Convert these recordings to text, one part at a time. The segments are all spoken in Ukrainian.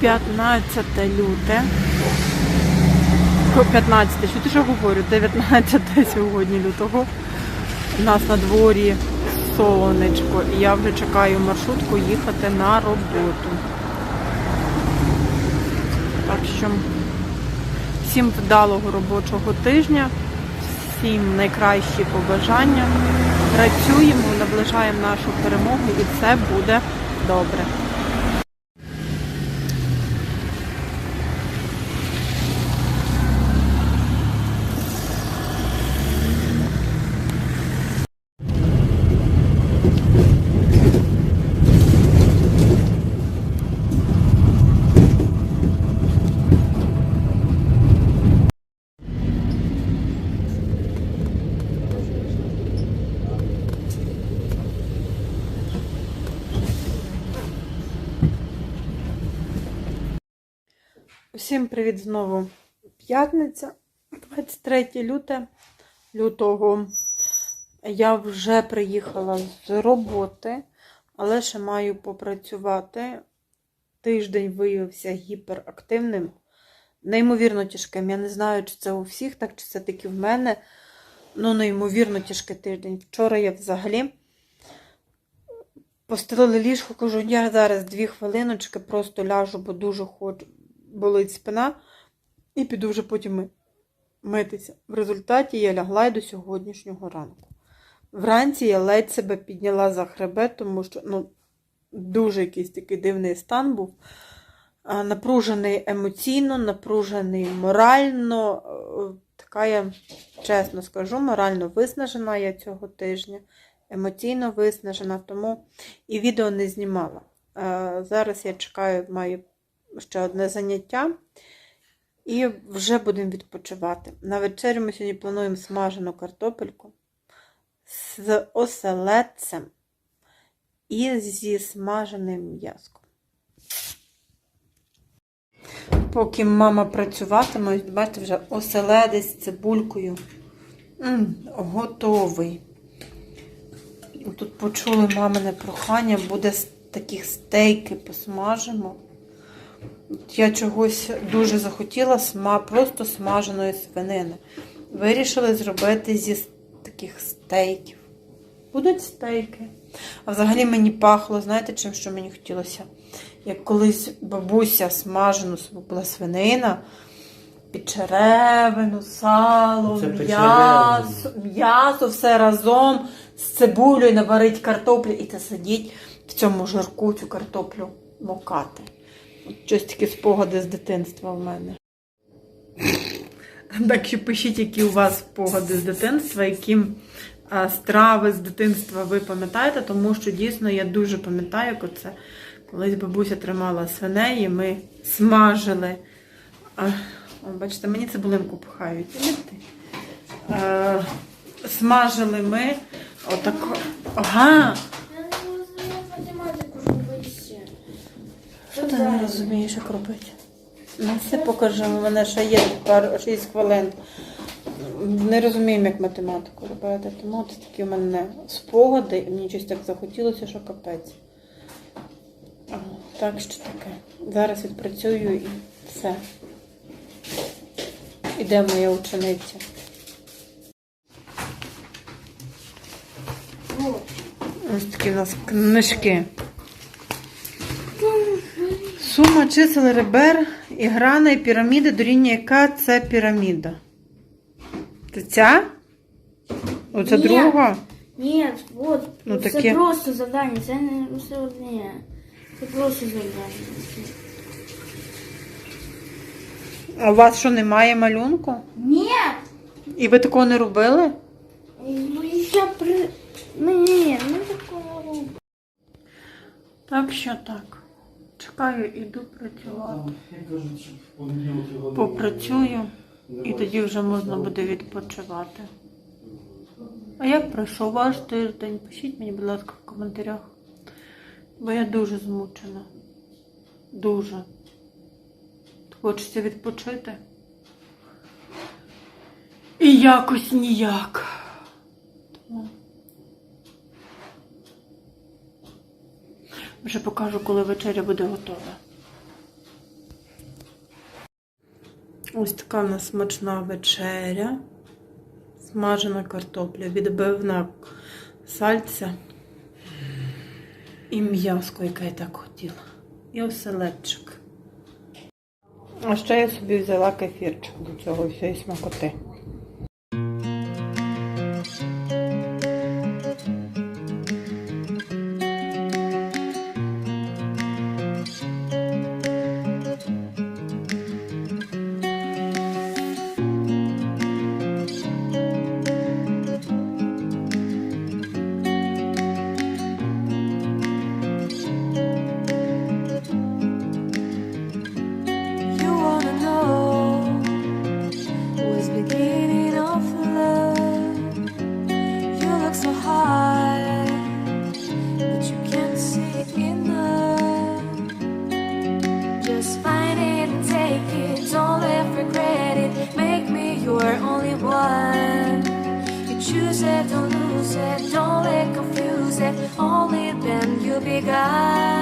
15 люте. 15, що ти що говорю? 19 сьогодні лютого. У нас на дворі сонечко. І я вже чекаю маршрутку їхати на роботу. Так що всім вдалого робочого тижня, всім найкращі побажання. Працюємо, наближаємо нашу перемогу і все буде добре. Усім привіт знову. П'ятниця, 23 люте, лютого. Я вже приїхала з роботи, але ще маю попрацювати. Тиждень виявився гіперактивним, неймовірно тяжким. Я не знаю, чи це у всіх, так чи це тільки в мене. Ну, неймовірно тяжкий тиждень. Вчора я взагалі постелили ліжко, кажу, я зараз дві хвилиночки просто ляжу, бо дуже хочу болить спина, і піду вже потім митися. В результаті я лягла й до сьогоднішнього ранку. Вранці я ледь себе підняла за хребет, тому що ну, дуже якийсь такий дивний стан був. Напружений емоційно, напружений морально. Е, Така я, чесно скажу, морально виснажена я цього тижня, емоційно виснажена, тому і відео не знімала. Е, Зараз я чекаю, маю ще одне заняття. І вже будемо відпочивати. На вечерю ми сьогодні плануємо смажену картопельку з оселедцем і зі смаженим м'язком. Поки мама працюватиме, бачите, вже оселедець з цибулькою. М, готовий. Тут почули мамине прохання, буде таких стейки посмажимо. Я чогось дуже захотіла сма, просто смаженої свинини. Вирішили зробити зі таких стейків. Будуть стейки. А взагалі мені пахло, знаєте, чим що мені хотілося? Як колись бабуся смажену була свинина, під черевину, сало, м'ясо, м'ясо все разом з цибулею наварить картоплю і це сидіть в цьому жирку цю картоплю мокати. Щось такі спогади з дитинства в мене. Так що пишіть, які у вас спогади з дитинства, які страви з дитинства ви пам'ятаєте, тому що дійсно я дуже пам'ятаю, як оце колись бабуся тримала свиней, і ми смажили. О, бачите, мені цибулинку? Е, смажили ми отак. Ага! Що не розумієш, як робити? Ну, все покажемо, у мене ще є пару 6 хвилин. Не розуміємо, як математику робити. Тому це такі у мене спогади, і мені щось так захотілося, що капець. Так що таке. Зараз відпрацюю і все. Іде моя учениця. Ось такі у нас книжки. Сума чисел ребер і грана і піраміди дорівнює яка це піраміда? Це ця? Оце Ні. друга? Ні, от, Ну, це таке. просто завдання, це не все одне. Це просто завдання. А у вас що немає малюнку? Ні! І ви такого не робили? Ну я при... Ну, ні, не такого. Так що так. Чекаю, іду працювати. Попрацюю і тоді вже можна буде відпочивати. А як пройшов ваш тиждень? Пишіть мені, будь ласка, в коментарях. Бо я дуже змучена. Дуже. Хочеться відпочити. І якось ніяк. Вже покажу, коли вечеря буде готова. Ось така в нас смачна вечеря. Смажена картопля, відбивна сальця і м'язко, яке я так хотіла. І оселедчик. А ще я собі взяла кефірчик до цього всієї смакоти. God.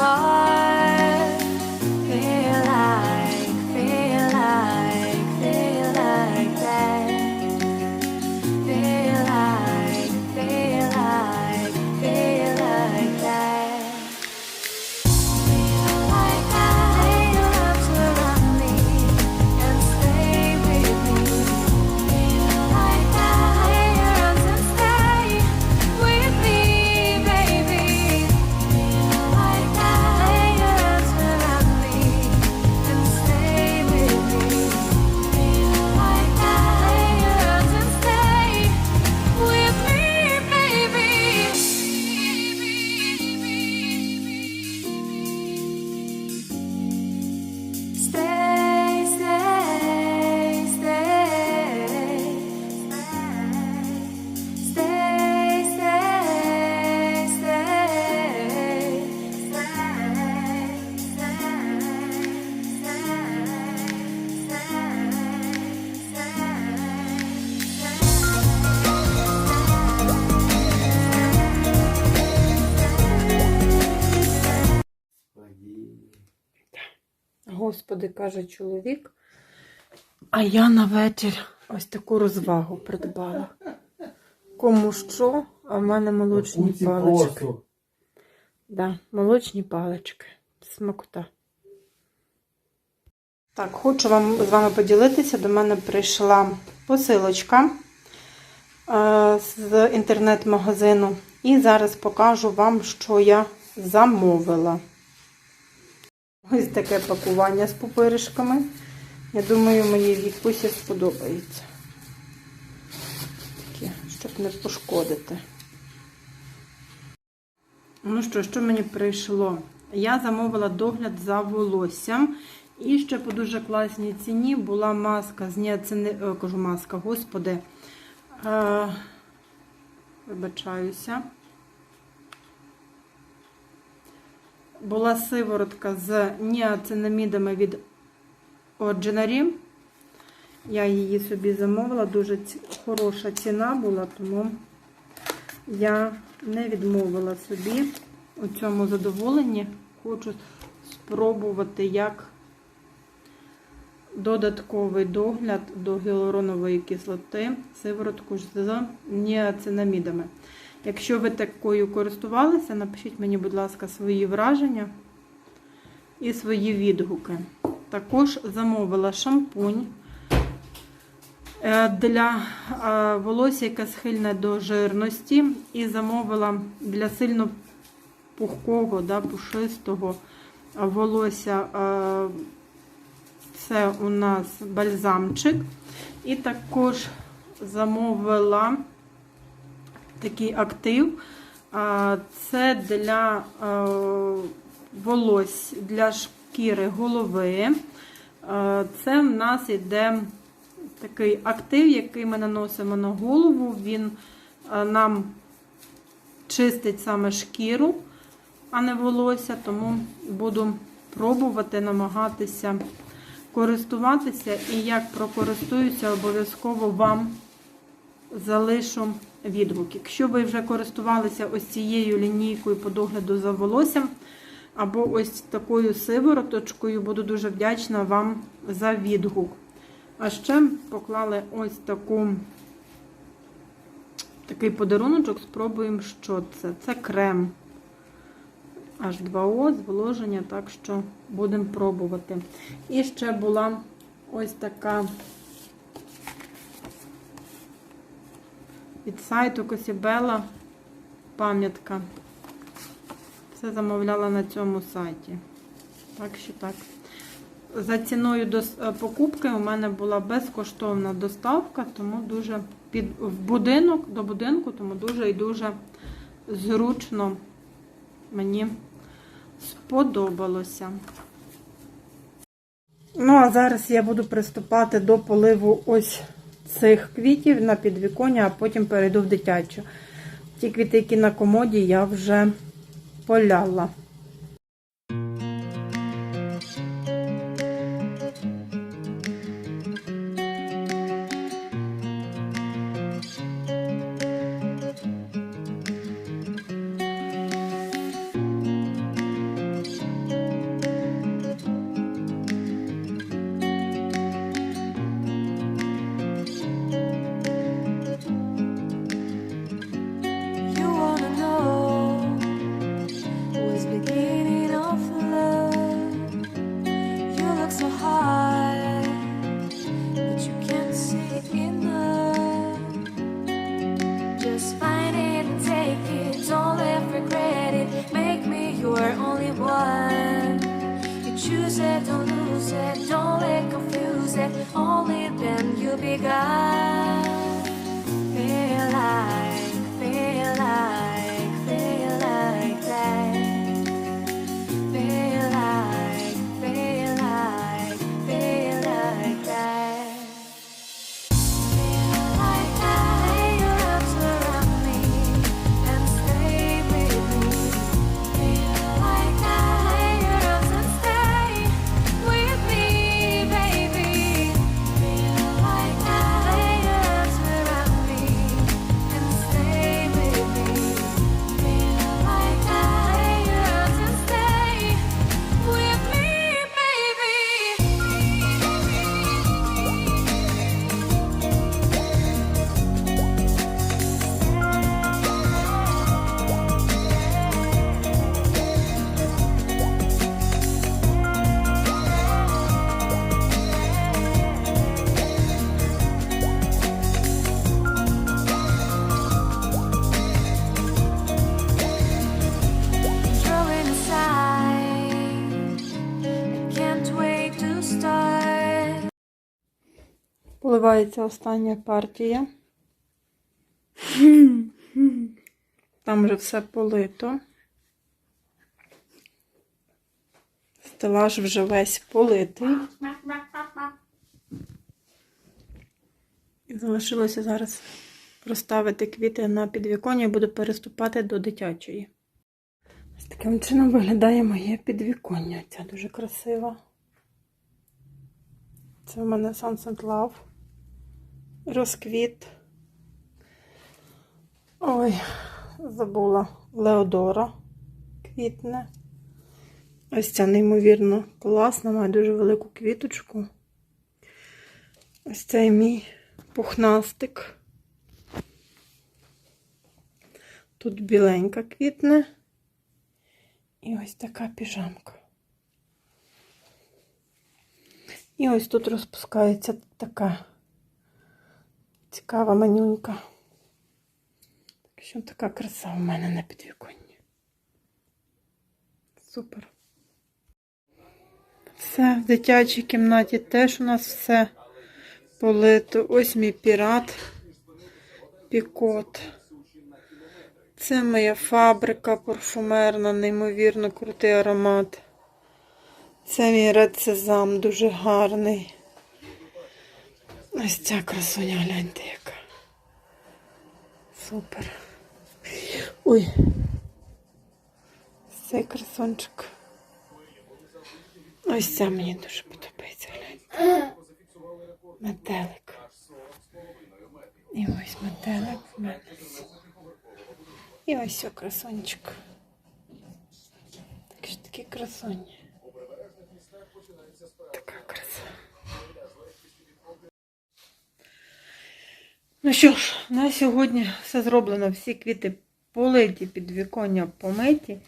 guitar. Господи, каже чоловік. А я на вечір ось таку розвагу придбала. Кому що, а в мене молочні палички. Да, молочні палички. Смакота. Так, хочу вам з вами поділитися. До мене прийшла посилочка е, з інтернет-магазину. І зараз покажу вам, що я замовила. Ось таке пакування з пупиришками. Я думаю, моїй вікусі сподобається. Таке, щоб не пошкодити. Ну що, що мені прийшло? Я замовила догляд за волоссям. І ще по дуже класній ціні була маска з ніацини... О, кажу маска, господи. Е... Вибачаюся. Була сиворотка з ніацинамідами від Ordinary. Я її собі замовила, дуже хороша ціна була, тому я не відмовила собі у цьому задоволенні. Хочу спробувати як додатковий догляд до гіалуронової кислоти сиворотку з ніацинамідами. Якщо ви такою користувалися, напишіть мені, будь ласка, свої враження і свої відгуки. Також замовила шампунь е, для е, волосся, яке схильне до жирності, і замовила для сильно пухкого, да, пушистого волосся. е, Це у нас бальзамчик. І також замовила такий актив. Це для волосся, для шкіри голови. Це в нас йде такий актив, який ми наносимо на голову. Він нам чистить саме шкіру, а не волосся, тому буду пробувати намагатися користуватися. І як прокористуюся, обов'язково вам залишу відгук. Якщо ви вже користувалися ось цією лінійкою по догляду за волоссям, або ось такою сивороточкою, буду дуже вдячна вам за відгук. А ще поклали ось таку, такий подаруночок, спробуємо, що це. Це крем H2O, зволоження, так що будемо пробувати. І ще була ось така від сайту Косібела пам'ятка. Все замовляла на цьому сайті. Так що так. За ціною е, покупки у мене була безкоштовна доставка, тому дуже під в будинок до будинку, тому дуже і дуже зручно мені сподобалося. Ну, а зараз я буду приступати до поливу ось цих квітів на підвіконня, а потім перейду в дитячу. Ті квіти, які на комоді, я вже поляла. Your only one. You choose it, don't lose it, don't let confuse it. Only then you'll be God. Поливається остання партія. Там вже все полито. Стелаж вже весь политий. І залишилося зараз проставити квіти на підвіконня і буду переступати до дитячої. Ось таким чином виглядає моє підвіконня. Ця дуже красива. Це в мене Sunset Love. Розквіт. Ой, забула. Леодора квітне. Ось ця неймовірно класна, має дуже велику квіточку. Ось цей мій пухнастик. Тут біленька квітне. І ось така піжамка. І ось тут розпускається така цікава манюнька. Так що така краса у мене на підвіконні. Супер. Все, в дитячій кімнаті теж у нас все полито. Ось мій пірат. Пікот. Це моя фабрика парфумерна, неймовірно крутий аромат. Це мій ред сезам, дуже гарний. Ось ця красуня, гляньте яка. Супер. Ой. Цей красончик. Ось ця мені дуже подобається, гляньте. Метелик. І ось метелик в мене. І ось о красончик. Так що такі красоні. Така краса. Ну що ж, на сьогодні все зроблено. Всі квіти политі, підвіконня помиті.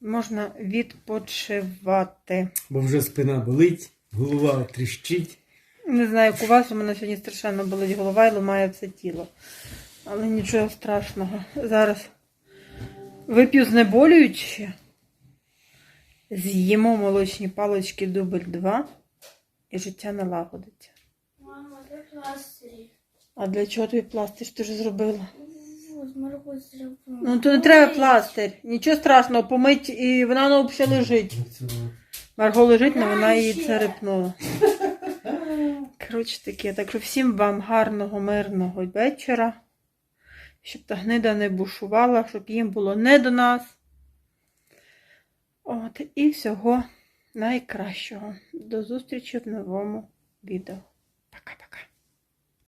Можна відпочивати. Бо вже спина болить, голова тріщить. Не знаю, як у вас, у мене сьогодні страшенно болить голова і ламає все тіло. Але нічого страшного. Зараз вип'ю знеболююче, з'їмо молочні палички дубль 2 і життя налагодиться. Мама, де пластирі? А для чого тобі пластир? Ти ж зробила? Вот, Марго зробила. Ну то не треба пластир. Нічого страшного, помить і вона ну, взагалі лежить. Марго лежить, але вона її царапнула. Коротше таке, так що всім вам гарного, мирного вечора. Щоб та гнида не бушувала, щоб їм було не до нас. От, і всього найкращого. До зустрічі в новому відео. Пока-пока.